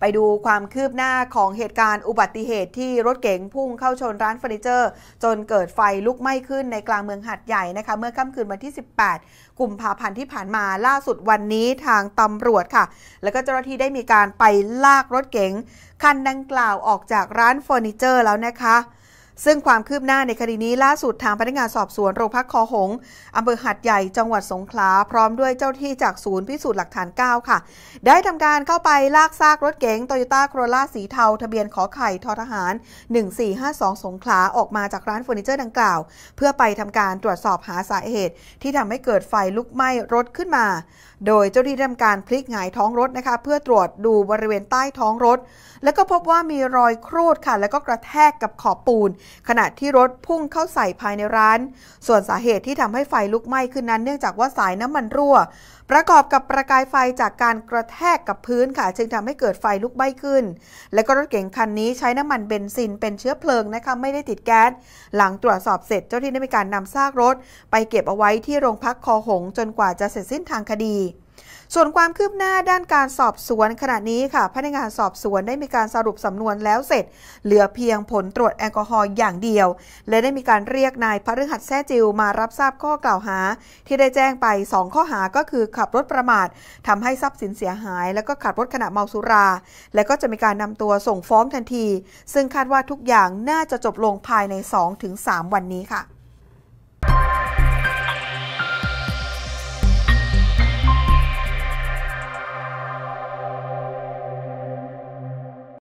ไปดูความคืบหน้าของเหตุการณ์อุบัติเหตุที่รถเก๋งพุ่งเข้าชนร้านเฟอร์นิเจอร์ จนเกิดไฟลุกไหม้ขึ้นในกลางเมืองหัดใหญ่นะคะ เมื่อค่ำคืนวันที่ 18 กุมภาพันธ์ที่ผ่านมาล่าสุดวันนี้ทางตำรวจค่ะ แล้วก็เจ้าหน้าที่ได้มีการไปลากรถเก๋งคันดังกล่าวออกจากร้านเฟอร์นิเจอร์แล้วนะคะ ซึ่งความคืบหน้าในคดีนี้ล่าสุดทางพนักงานสอบสวนโรงพักคอหงอำเภอหัดใหญ่จังหวัดสงขลา พร้อมด้วยเจ้าที่จากศูนย์พิสูจน์หลักฐาน 9 ค่ะ ได้ทำการเข้าไปลากซากรถเก๋งโตโยต้าโครล่าสีเทา ทะเบียนขอไข่ททหาร 1452 สงขลา ออกมาจากร้านเฟอร์นิเจอร์ดังกล่าว เพื่อไปทำการตรวจสอบหาสาเหตุ ที่ทำให้เกิดไฟลุกไหม้รถขึ้นมา โดยเจ้าที่ทำการพลิกหงายท้องรถนะคะ เพื่อตรวจดูบริเวณใต้ท้องรถ แล้วก็พบว่ามีรอยครูดค่ะ แล้วก็กระแทกกับขอบปูนขณะที่รถพุ่งเข้าใส่ภายในร้าน ส่วนสาเหตุที่ทำให้ไฟลุกไหม้ขึ้นนั้น เนื่องจากว่าสายน้ำมันรั่ว ประกอบกับประกายไฟจากการกระแทกกับพื้นค่ะ จึงทำให้เกิดไฟลุกไหม้ขึ้น และก็รถเก๋งคันนี้ใช้น้ำมันเบนซินเป็นเชื้อเพลิงนะคะไม่ได้ติดแก๊สหลังตรวจสอบเสร็จเจ้าที่ได้มีการนำซากรถ ไปเก็บเอาไว้ที่โรงพักคอหง จนกว่าจะเสร็จสิ้นทางคดี ส่วนความคืบหน้าด้านการสอบสวนขณะนี้ค่ะ พนักงานสอบสวนได้มีการสรุปสำนวนแล้วเสร็จ เหลือเพียงผลตรวจแอลกอฮอล์อย่างเดียว และได้มีการเรียกนายพฤหัสแท้จิวมารับทราบข้อกล่าวหา ที่ได้แจ้งไป 2 ข้อหาก็คือขับรถประมาททำให้ทรัพย์สินเสียหาย แล้วก็ขับรถขณะเมาสุรา และก็จะมีการนำตัวส่งฟ้องทันที ซึ่งคาดว่าทุกอย่างน่าจะจบลงภายใน 2-3 วันนี้ค่ะ